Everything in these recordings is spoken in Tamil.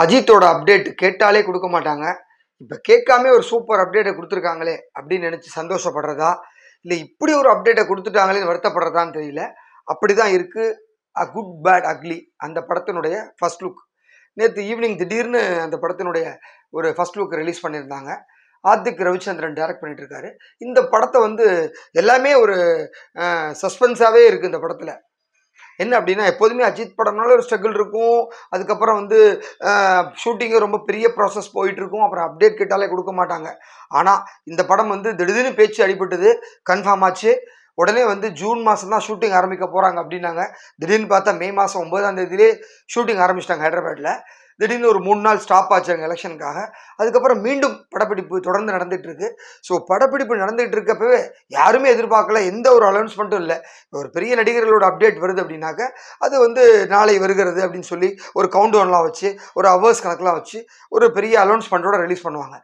அஜித்தோட அப்டேட் கேட்டாலே கொடுக்க மாட்டாங்க. இப்போ கேட்காம ஒரு சூப்பர் அப்டேட்டை கொடுத்துருக்காங்களே அப்படின்னு நினச்சி சந்தோஷப்படுறதா? இல்லை இப்படி ஒரு அப்டேட்டை கொடுத்துட்டாங்களேன்னு வருத்தப்படுறதான்னு தெரியல. அப்படி தான் இருக்குது அ குட் பேட் அக்லி அந்த படத்தினுடைய ஃபர்ஸ்ட் லுக் நேற்று ஈவினிங் திடீர்னு அந்த படத்தினுடைய ஒரு ஃபர்ஸ்ட் லுக் ரிலீஸ் பண்ணியிருந்தாங்க. ஆர்த்திக் ரவிச்சந்திரன் டைரக்ட் பண்ணிட்டு இருக்காரு. இந்த படத்தை வந்து எல்லாமே ஒரு சஸ்பென்ஸாகவே இருக்குது இந்த படத்தில். என்ன அப்படின்னா எப்போதுமே அஜித் படம்னால ஒரு ஸ்ட்ரகிள் இருக்கும். அதுக்கப்புறம் வந்து ஷூட்டிங்கு ரொம்ப பெரிய ப்ராசஸ் போயிட்டுருக்கும். அப்புறம் அப்டேட் கேட்டாலே கொடுக்க மாட்டாங்க. ஆனால் இந்த படம் வந்து திடீர்னு பேச்சு அடிபட்டது கன்ஃபார்ம் ஆச்சு. உடனே வந்து ஜூன் மாதம் தான் ஷூட்டிங் ஆரம்பிக்க போகிறாங்க அப்படின்னாங்க. திடீர்னு பார்த்தா மே மாதம் ஒம்பதாம் தேதியிலே ஷூட்டிங் ஆரம்பிச்சிட்டாங்க ஹைதராபாத்தில் திடீர்னு ஒரு மூணு நாள் ஸ்டாப் ஆச்சு அங்கே எலெக்ஷனுக்காக அதுக்கப்புறம் மீண்டும் படப்பிடிப்பு தொடர்ந்து நடந்துகிட்ருக்கு இருக்கு ஸோ படப்பிடிப்பு நடந்துகிட்டு இருக்கப்பவே யாருமே எதிர்பார்க்கல எந்த ஒரு அனௌன்ஸ்மெண்ட்டும் இல்லை. ஒரு பெரிய நடிகர்களோட அப்டேட் வருது அப்படின்னாக்க அது வந்து நாளை வருகிறது அப்படின்னு சொல்லி ஒரு கவுண்ட் டவுன்லாம் வச்சு ஒரு ஹவர்ஸ் கணக்கெலாம் வச்சு ஒரு பெரிய அனௌன்ஸ்மெண்ட்டோட ரிலீஸ் பண்ணுவாங்க.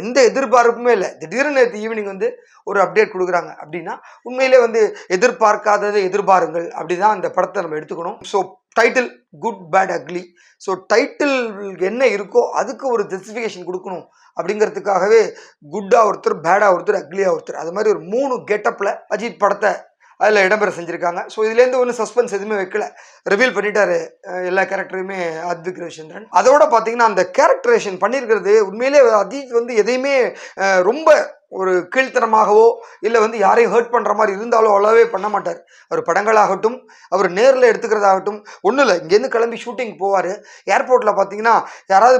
எந்த எதிர்பார்ப்புமே இல்லை. திடீர்னு நேற்று ஈவினிங் வந்து ஒரு அப்டேட் கொடுக்குறாங்க அப்படின்னா உண்மையிலே வந்து எதிர்பார்க்காததை எதிர்பாருங்கள் அப்படி தான் அந்த படத்தை நம்ம எடுத்துக்கணும். So title good bad ugly so title என்ன இருக்கோ அதுக்கு ஒரு ஜஸ்டிஃபிகேஷன் கொடுக்கணும். அப்படிங்கிறதுக்காகவே குட்டாக ஒருத்தர் பேடாக ஒருத்தர் அக்லியாக ஒருத்தர். அது மாதிரி ஒரு மூணு கெட்டப்பில் அஜித் படத்தை அதில் இடம்பெற செஞ்சுருக்காங்க. ஸோ இதுலேருந்து ஒன்றும் சஸ்பென்ஸ் எதுவுமே வைக்கல. ரிவீல் பண்ணிட்டாரு எல்லா கேரக்டருமே அத்விக் ரவிச்சந்திரன் அதோட பார்த்தீங்கன்னா அந்த கேரக்டரேஷன் பண்ணியிருக்கிறது உண்மையிலே அஜித் வந்து எதையுமே ரொம்ப ஒரு கீழ்த்தனமாகவோ இல்லை வந்து யாரையும் ஹர்ட் பண்ணுற மாதிரி இருந்தாலும் அவ்வளோவே பண்ண மாட்டார். அவர் படங்களாகட்டும் அவர் நேரில் எடுத்துக்கிறதாகட்டும் ஒன்றும் இல்லை. இங்கேருந்து கிளம்பி ஷூட்டிங் போவார். ஏர்போர்ட்டில் பார்த்தீங்கன்னா யாராவது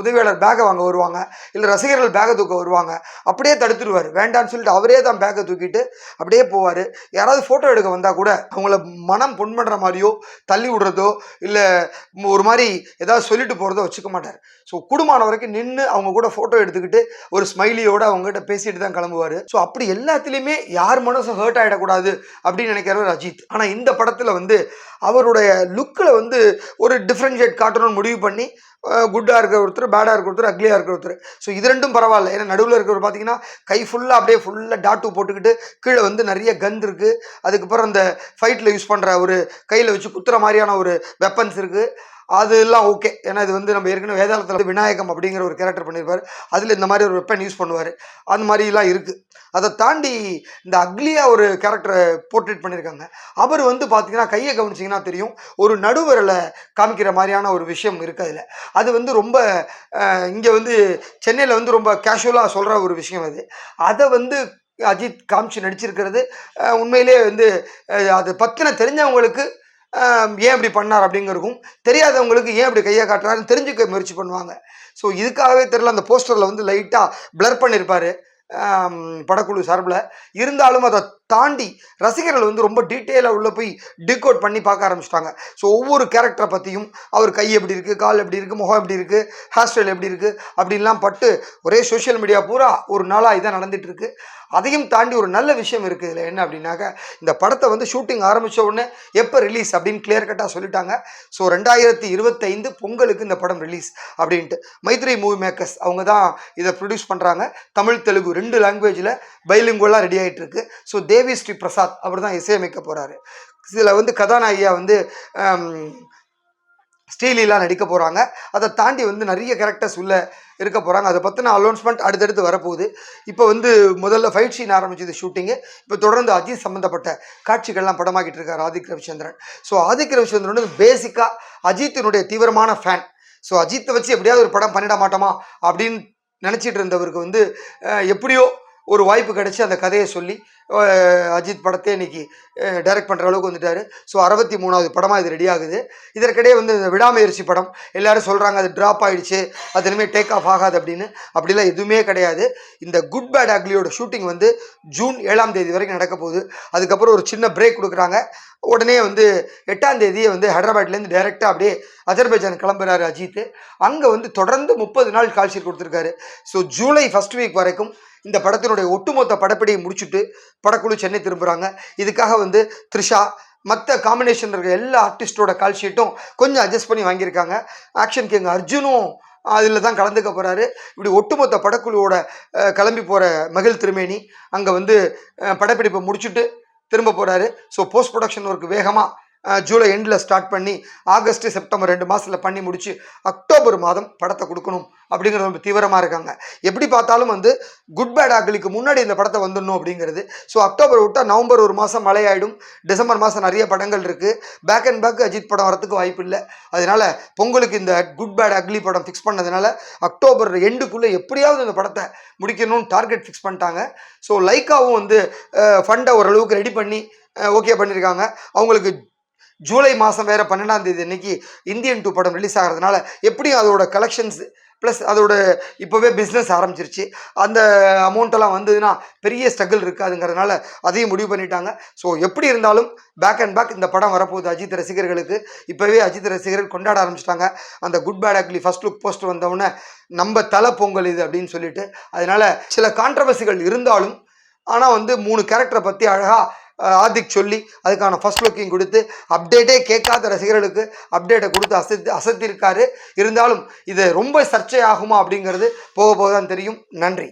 உதவியாளர் பேக்கை வாங்க வருவாங்க இல்லை ரசிகர்கள் பேக்கை தூக்க வருவாங்க. அப்படியே தடுத்துருவார் வேண்டான்னு சொல்லிட்டு அவரே தான் பேக்கை தூக்கிட்டு அப்படியே போவார். யாராவது ஃபோட்டோ எடுக்க வந்தால் கூட அவங்கள மனம் பொன் பண்ணுற மாதிரியோ தள்ளி விடுறதோ இல்லை ஒரு மாதிரி ஏதாவது சொல்லிட்டு போகிறதோ வச்சுக்க மாட்டார். ஸோ குடும்பமான வரைக்கும் நின்று அவங்க கூட ஃபோட்டோ எடுத்துக்கிட்டு ஒரு ஸ்மைலியோடு அவங்க அவங்ககிட்ட பேசிட்டு தான் கிளம்புவார். ஸோ அப்படி எல்லாத்துலேயுமே யார் மனசும் ஹர்ட் ஆகிடக்கூடாது அப்படின்னு நினைக்கிறவர் அஜித். ஆனால் இந்த படத்தில் வந்து அவருடைய லுக்கில் வந்து ஒரு டிஃப்ரென்ஷியேட் காட்டணும்னு முடிவு பண்ணி குட்டாக இருக்கிற ஒருத்தர் பேடாக இருக்கிற ஒருத்தர் அக்லியாக இருக்கிற ஒருத்தர். ஸோ இது ரெண்டும் பரவாயில்ல. ஏன்னா நடுவில் இருக்கிறவர் பார்த்தீங்கன்னா கை ஃபுல்லாக அப்படியே ஃபுல்லாக டாட்டு போட்டுக்கிட்டு கீழே வந்து நிறைய கந்த் இருக்குது அதுக்கப்புறம் அந்த ஃபைட்டில் யூஸ் பண்ணுற ஒரு கையில் வச்சு குத்துற மாதிரியான ஒரு வெப்பன்ஸ் இருக்குது அதெல்லாம் ஓகே ஏன்னா இது வந்து நம்ம ஏற்கனவே வேதாளத்தில் வந்து விநாயகம் அப்படிங்கிற ஒரு கேரக்டர் பண்ணியிருப்பார் அதில் இந்த மாதிரி ஒரு வெப்பன் யூஸ் பண்ணுவார். அந்த மாதிரிலாம் இருக்குது அதை தாண்டி இந்த அக்லியாக ஒரு கேரக்டரை போர்ட்ரேட் பண்ணியிருக்காங்க அவர் வந்து பார்த்தீங்கன்னா கையை கவனிச்சிங்கன்னா தெரியும். ஒரு நடுவரலை காமிக்கிற மாதிரியான ஒரு விஷயம் இருக்குது அதில். அது வந்து ரொம்ப இங்கே வந்து சென்னையில் வந்து ரொம்ப கேஷுவலாக சொல்கிற ஒரு விஷயம் அது. அதை வந்து அஜித் காமிச்சு நடிச்சிருக்கிறது உண்மையிலே வந்து அது பற்றின தெரிஞ்சவங்களுக்கு ஏன் இப்படி பண்ணார் அப்படிங்கிறக்கும் தெரியாதவங்களுக்கு ஏன் இப்படி கையை காட்டுறாருன்னு தெரிஞ்சுக்க முயற்சி பண்ணுவாங்க. ஸோ இதுக்காகவே தெரியல அந்த போஸ்டரில் வந்து லைட்டாக ப்ளர் பண்ணியிருப்பார் படக்குழு சார்பில். இருந்தாலும் அதை தாண்டி ரசிகர்கள் வந்து ரொம்ப டீட்டெயிலாக உள்ளே போய் டிகோட் பண்ணி பார்க்க ஆரம்பிச்சிட்டாங்க. ஸோ ஒவ்வொரு கேரக்டரை பற்றியும் அவர் கை எப்படி இருக்குது கால் எப்படி இருக்குது முகம் எப்படி இருக்குது ஹேர் ஸ்டைல் எப்படி இருக்குது அப்படின்லாம் பட்டு ஒரே சோஷியல் மீடியா பூரா ஒரு நாளாக இதான் நடந்துகிட்ருக்கு. அதையும் தாண்டி ஒரு நல்ல விஷயம் இருக்குது இதில். என்ன அப்படின்னாக்க இந்த படத்தை வந்து ஷூட்டிங் ஆரம்பித்த உடனே எப்போ ரிலீஸ் அப்படின்னு கிளியர் கட்டாக சொல்லிட்டாங்க. ஸோ ரெண்டாயிரத்தி இருபத்தைந்து பொங்கலுக்கு இந்த படம் ரிலீஸ் அப்படின்ட்டு. மைத்ரி மூவி மேக்கர்ஸ் அவங்க தான் இதை ப்ரொடியூஸ் பண்ணுறாங்க தமிழ் தெலுங்கு ரெண்டு லாங்குவேஜில் பைலிங்குவலாக ரெடி ஆகிட்டு இருக்கு ஸோ தேவி ஸ்ரீ பிரசாத் அவர் தான் இசையமைக்க போகிறாரு இதில் வந்து கதாநாயகியா வந்து ஆம், ஸ்ரீலீலா நடிக்க போகிறாங்க அதை தாண்டி வந்து நிறைய கேரக்டர்ஸ் உள்ள இருக்க போகிறாங்க அதை பற்றின அலௌன்ஸ்மெண்ட் அடுத்தடுத்து வரப்போகுது. இப்போ வந்து முதல்ல ஃபைட் சீன் ஆரம்பிச்சது ஷூட்டிங்கு இப்போ தொடர்ந்து அஜித் சம்மந்தப்பட்ட காட்சிகள்லாம் படமாக்கிட்டு இருக்கார் ஆதிக் ரவிச்சந்திரன். ஸோ ஆதிக் ரவிச்சந்திரன் வந்து பேசிக்காக அஜித்தினுடைய தீவிரமான ஃபேன் ஸோ அஜித்தை வச்சு எப்படியாவது ஒரு படம் பண்ணிட மாட்டோமா அப்படின்னு நினச்சிட்டு இருந்தவருக்கு வந்து எப்படியோ ஒரு வாய்ப்பு கிடச்சி அந்த கதையை சொல்லி அஜித் படத்தை இன்னைக்கு டைரக்ட் பண்ணுற அளவுக்கு வந்துட்டார். ஸோ அறுபத்தி மூணாவது படமாக இது ரெடி ஆகுது. இதற்கிடையே வந்து இந்த விடாமுயற்சி படம் எல்லோரும் சொல்கிறாங்க அது ட்ராப் ஆகிடுச்சு அது இனிமேல் டேக் ஆஃப் ஆகாது அப்படின்னு. அப்படிலாம் எதுவுமே கிடையாது. இந்த குட் பேட் அக்லியோட ஷூட்டிங் வந்து ஜூன் ஏழாம் தேதி வரைக்கும் நடக்க போகுது. அதுக்கப்புறம் ஒரு சின்ன பிரேக் கொடுக்குறாங்க. உடனே வந்து எட்டாம் தேதியை வந்து ஹைதராபாத்லேருந்து டைரெக்டாக அப்படியே அஜர்பைஜான் கிளம்புறாரு அஜித். அங்கே வந்து தொடர்ந்து முப்பது நாள் கால்ஷீட் கொடுத்துருக்காரு. ஸோ ஜூலை ஃபஸ்ட் வீக் வரைக்கும் இந்த படத்தினுடைய ஒட்டுமொத்த படப்பிடியை முடிச்சுட்டு படக்குழு சென்னை திரும்புகிறாங்க இதுக்காக வந்து த்ரிஷா மற்ற காம்பினேஷன் இருக்க எல்லா ஆர்டிஸ்டோட கால் ஷீட்டும் கொஞ்சம் அட்ஜஸ்ட் பண்ணி வாங்கியிருக்காங்க. ஆக்ஷன் கிங் அர்ஜுனும் அதில் தான் கலந்துக்க போகிறாரு இப்படி ஒட்டுமொத்த படக்குழுவோட கிளம்பி போகிற மகிழ் திருமேனி அங்கே வந்து படப்பிடிப்பை முடிச்சுட்டு திரும்ப போகிறாரு ஸோ போஸ்ட் ப்ரொடக்ஷன் ஒர்க் வேகமாக ஜூலை எண்டில் ஸ்டார்ட் பண்ணி ஆகஸ்ட் செப்டம்பர் ரெண்டு மாதத்தில் பண்ணி முடித்து அக்டோபர் மாதம் படத்தை கொடுக்கணும் அப்படிங்கிறது ரொம்ப தீவிரமாக இருக்காங்க. எப்படி பார்த்தாலும் வந்து குட் பேட் ஆக்லிக்கு முன்னாடி இந்த படத்தை வந்துடணும் அப்படிங்கிறது. ஸோ அக்டோபர் விட்டால் நவம்பர் ஒரு மாதம் மழையாயிடும் டிசம்பர் மாதம் நிறைய படங்கள் இருக்குது பேக் அண்ட் பேக் அஜித் படம் வரத்துக்கு வாய்ப்பு இல்லை. அதனால் பொங்கலுக்கு இந்த குட் பேட் அக்லி படம் ஃபிக்ஸ் பண்ணதுனால அக்டோபர் எண்டுக்குள்ளே எப்படியாவது இந்த படத்தை முடிக்கணும்னு டார்கெட் ஃபிக்ஸ் பண்ணிட்டாங்க. ஸோ லைக்காவும் வந்து ஃபண்டை ஓரளவுக்கு ரெடி பண்ணி ஓகே பண்ணியிருக்காங்க அவங்களுக்கு ஜூலை மாதம் வேறு பன்னெண்டாம் தேதி அன்னைக்கு இந்தியன் டூ படம் ரிலீஸ் ஆகிறதுனால எப்படியும் அதோட கலெக்ஷன்ஸ் ப்ளஸ் அதோட இப்போவே பிஸ்னஸ் ஆரம்பிச்சிருச்சு. அந்த அமௌண்ட்டெல்லாம் வந்ததுன்னா பெரிய ஸ்ட்ரகிள் இருக்காதுங்கிறதுனால அதையும் முடிவு பண்ணிட்டாங்க. ஸோ எப்படி இருந்தாலும் பேக் அண்ட் பேக் இந்த படம் வரப்போகுது அஜித் ரசிகர்களுக்கு. இப்போவே அஜித் ரசிகர்கள் கொண்டாட ஆரம்பிச்சிட்டாங்க. அந்த good bad ugly first look post வந்தவுடனே நம்ம தலை பொங்கல் இது அப்படின்னு சொல்லிட்டு அதனால் சில கான்ட்ரவர்சிகள் இருந்தாலும் ஆனால் வந்து மூணு கேரக்டரை பற்றி அழகாக ஆதிக் சொல்லி அதுக்கான ஃபர்ஸ்ட் லுக்கிங் கொடுத்து அப்டேட்டே கேட்காத ரசிகர்களுக்கு அப்டேட்டை கொடுத்து அசத்தி அசத்திருக்காரு. இருந்தாலும் இது ரொம்ப சர்ச்சை ஆகுமா அப்படிங்கிறது போக போக தான் தெரியும். நன்றி.